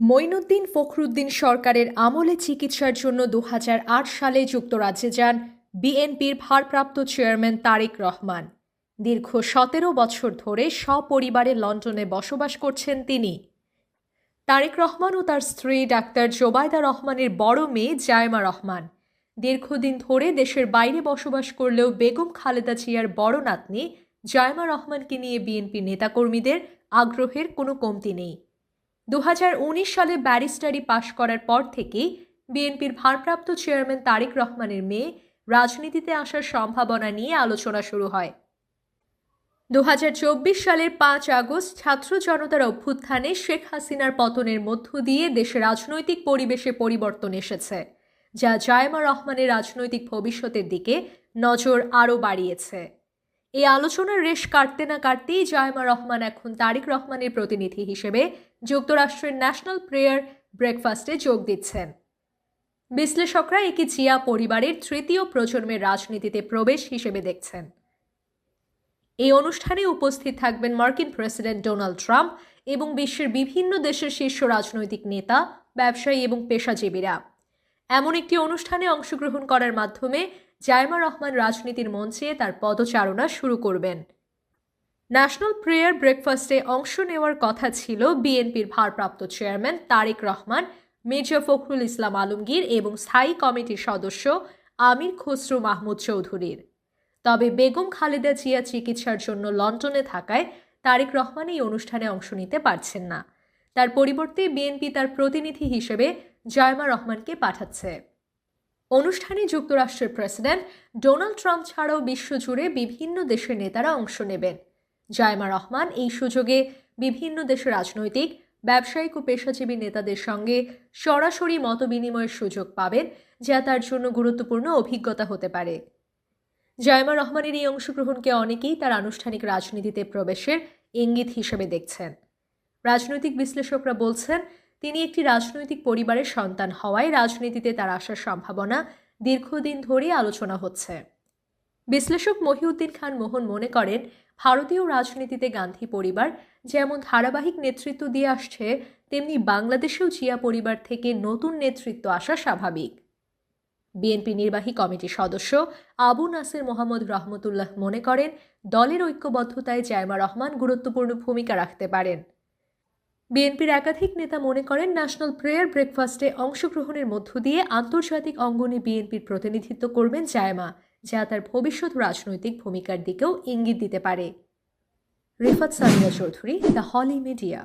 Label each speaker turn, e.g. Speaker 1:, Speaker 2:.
Speaker 1: মঈনুদ্দিন ফখরুদ্দিন সরকারের আমলে চিকিৎসার জন্য দু হাজার আট সালে যুক্তরাজ্যে যান বিএনপির ভারপ্রাপ্ত চেয়ারম্যান তারেক রহমান। দীর্ঘ সতেরো বছর ধরে সপরিবারে লন্ডনে বসবাস করছেন তিনি। তারেক রহমান ও তার স্ত্রী ডাক্তার জোবায়দা রহমানের বড় মেয়ে জায়মা রহমান। দীর্ঘদিন ধরে দেশের বাইরে বসবাস করলেও বেগম খালেদা জিয়ার বড় নাতনি জায়মা রহমানকে নিয়ে বিএনপি নেতাকর্মীদের আগ্রহের কোনো কমতি নেই। দু হাজার উনিশ সালে ব্যারিস্টারি পাশ করার পর থেকেই বিএনপির ভারপ্রাপ্ত চেয়ারম্যান তারেক রহমানের মেয়ে রাজনীতিতে আসার সম্ভাবনা নিয়ে আলোচনা শুরু হয়। দু হাজার চব্বিশ সালের পাঁচ আগস্ট ছাত্র জনতার অভ্যুত্থানে শেখ হাসিনার পতনের মধ্য দিয়ে দেশে রাজনৈতিক পরিবেশে পরিবর্তন এসেছে, যা জায়মা রহমানের রাজনৈতিক ভবিষ্যতের দিকে নজর আরও বাড়িয়েছে। এই আলোচনার রেশ কাটতে না কাটতেই জায়মা রহমান এখন তারিক রহমানের প্রতিনিধি হিসেবে যুক্তরাষ্ট্রের ন্যাশনাল প্রেয়ার ব্রেকফাস্টে যোগ দিচ্ছেন। বিশ্লেষকরা একে জিয়া পরিবারের তৃতীয় প্রজন্মের রাজনীতিতে প্রবেশ হিসেবে দেখছেন। এই অনুষ্ঠানে উপস্থিত থাকবেন মার্কিন প্রেসিডেন্ট ডোনাল্ড ট্রাম্প এবং বিশ্বের বিভিন্ন দেশের শীর্ষ রাজনৈতিক নেতা, ব্যবসায়ী এবং পেশাজীবীরা। এমন একটি অনুষ্ঠানে অংশগ্রহণ করার মাধ্যমে জায়মা রহমান রাজনীতির মঞ্চে তার পদচারণা শুরু করবেন। ন্যাশনাল প্রেয়ার ব্রেকফাস্টে অংশ নেওয়ার কথা ছিল বিএনপির ভারপ্রাপ্ত চেয়ারম্যান তারেক রহমান, মির্জা ফখরুল ইসলাম আলমগীর এবং স্থায়ী কমিটির সদস্য আমির খসরু মাহমুদ চৌধুরীর। তবে বেগম খালেদা জিয়া চিকিৎসার জন্য লন্ডনে থাকায় তারেক রহমান এই অনুষ্ঠানে অংশ নিতে পারছেন না। তার পরিবর্তে বিএনপি তার প্রতিনিধি হিসেবে জয়মা রহমানকে পাঠাচ্ছে। অনুষ্ঠানে যুক্তরাষ্ট্রের প্রেসিডেন্ট ডোনাল্ড ট্রাম্প ছাড়াও বিশ্বজুড়ে বিভিন্ন দেশের নেতারা অংশ নেবেন। জায়মা রহমান এই সুযোগে বিভিন্ন দেশের রাজনৈতিক, ব্যবসায়িক ও পেশাজীবী নেতাদের সঙ্গে সরাসরি মতবিনিময়ের সুযোগ পাবেন, যা তার জন্য গুরুত্বপূর্ণ অভিজ্ঞতা হতে পারে। জায়মা রহমানের এই অংশগ্রহণকে অনেকেই তার আনুষ্ঠানিক রাজনীতিতে প্রবেশের ইঙ্গিত হিসেবে দেখছেন। রাজনৈতিক বিশ্লেষকরা বলছেন তিনি একটি রাজনৈতিক পরিবারের সন্তান হওয়ায় রাজনীতিতে তার আসার সম্ভাবনা দীর্ঘদিন ধরে আলোচনা হচ্ছে। বিশ্লেষক মহিউদ্দিন খান মোহন মনে করেন, ভারতীয় রাজনীতিতে গান্ধী পরিবার যেমন ধারাবাহিক নেতৃত্ব দিয়ে আসছে, তেমনি বাংলাদেশেও জিয়া পরিবার থেকে নতুন নেতৃত্ব আসা স্বাভাবিক। বিএনপি নির্বাহী কমিটির সদস্য আবু নাসির মোহাম্মদ রহমতুল্লাহ মনে করেন, দলের ঐক্যবদ্ধতায় জায়মা রহমান গুরুত্বপূর্ণ ভূমিকা রাখতে পারেন। বিএনপির একাধিক নেতা মনে করেন ন্যাশনাল প্রেয়ার ব্রেকফাস্টে অংশগ্রহণের মধ্য দিয়ে আন্তর্জাতিক অঙ্গনে বিএনপির প্রতিনিধিত্ব করবেন জায়মা, যা তার ভবিষ্যৎ রাজনৈতিক ভূমিকার দিকেও ইঙ্গিত দিতে পারে। Rifat Samia Chowdhury, the holy media.